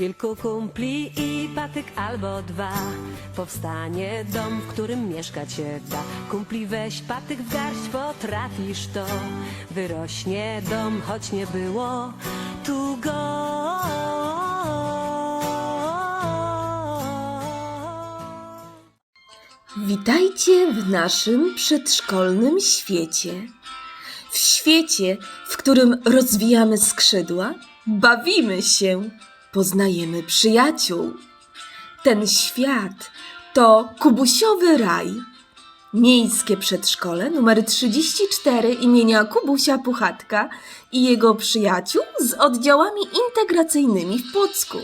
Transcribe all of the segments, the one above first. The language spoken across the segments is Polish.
Kilku kumpli i patyk albo dwa. Powstanie dom, w którym mieszkać się da Kumpli weź patyk w garść, potrafisz to. Wyrośnie dom, choć nie było tu go. Witajcie w naszym przedszkolnym świecie. W świecie, w którym rozwijamy skrzydła, bawimy się, poznajemy przyjaciół. Ten świat to Kubusiowy Raj. Miejskie przedszkole numer 34 imienia Kubusia Puchatka i jego przyjaciół z oddziałami integracyjnymi w Płocku,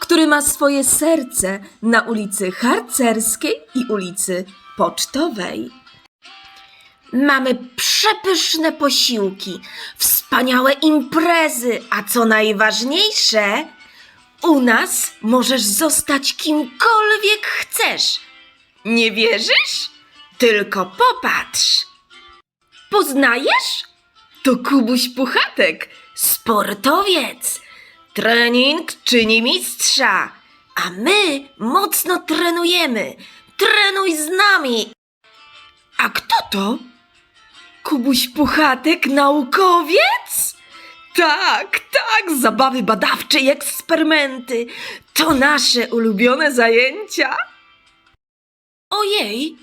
który ma swoje serce na ulicy Harcerskiej i ulicy Pocztowej. Mamy przepyszne posiłki, wspaniałe imprezy, a co najważniejsze, u nas możesz zostać kimkolwiek chcesz. Nie wierzysz? Tylko popatrz. Poznajesz? To Kubuś Puchatek, sportowiec. Trening czyni mistrza, a my mocno trenujemy. Trenuj z nami. A kto to? Kubuś Puchatek, naukowiec? Tak, tak, zabawy badawcze i eksperymenty. To nasze ulubione zajęcia. Ojej,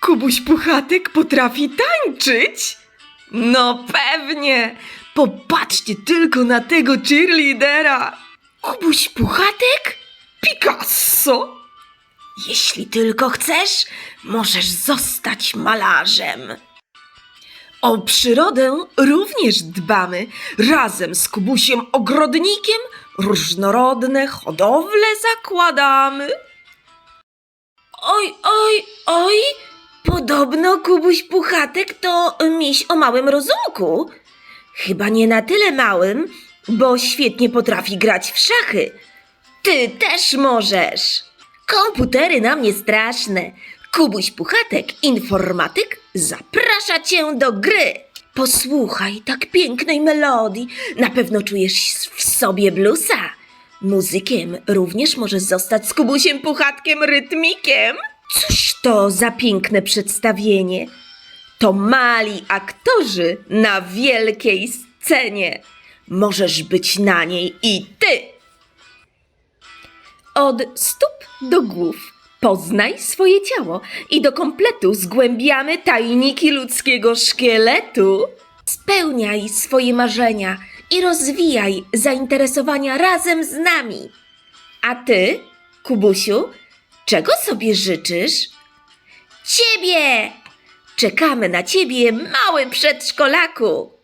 Kubuś Puchatek potrafi tańczyć? No pewnie. Popatrzcie tylko na tego cheerleadera. Kubuś Puchatek? Picasso? Jeśli tylko chcesz, możesz zostać malarzem. O przyrodę również dbamy. Razem z Kubusiem Ogrodnikiem różnorodne hodowle zakładamy. Oj, oj, oj! Podobno Kubuś Puchatek to miś o małym rozumku. Chyba nie na tyle małym, bo świetnie potrafi grać w szachy. Ty też możesz. Komputery na mnie straszne. Kubuś Puchatek, informatyk, zaprasza cię do gry. Posłuchaj tak pięknej melodii. Na pewno czujesz w sobie bluesa. Muzykiem również możesz zostać z Kubusiem Puchatkiem rytmikiem. Cóż to za piękne przedstawienie? To mali aktorzy na wielkiej scenie. Możesz być na niej i ty. Od stóp do głów poznaj swoje ciało i do kompletu zgłębiamy tajniki ludzkiego szkieletu. Spełniaj swoje marzenia i rozwijaj zainteresowania razem z nami. A ty, Kubusiu, czego sobie życzysz? Ciebie! Czekamy na ciebie, mały przedszkolaku!